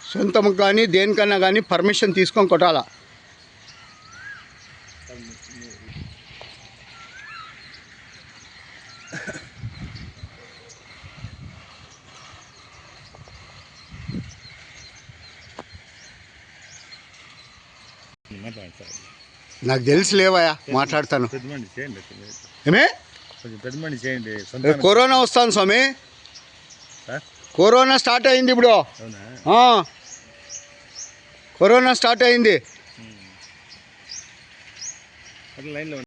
సొంతం కానీ దేనికన్నా కానీ పర్మిషన్ తీసుకొని కొట్టాలా? మాట్లాడండి సార్ నాకు తెలిసి లేవయా మాట్లాడతాను. పెద్ద మంది చేయండి ఏమే? కొంచెం పెద్ద మంది చేయండి సొంత కరోనా వస్తాను స్వామి. సార్? కరోనా స్టార్ట్ అయింది ఇప్పుడు. అవునా. కరోనా స్టార్ట్ అయింది. అట్లా లైన్లో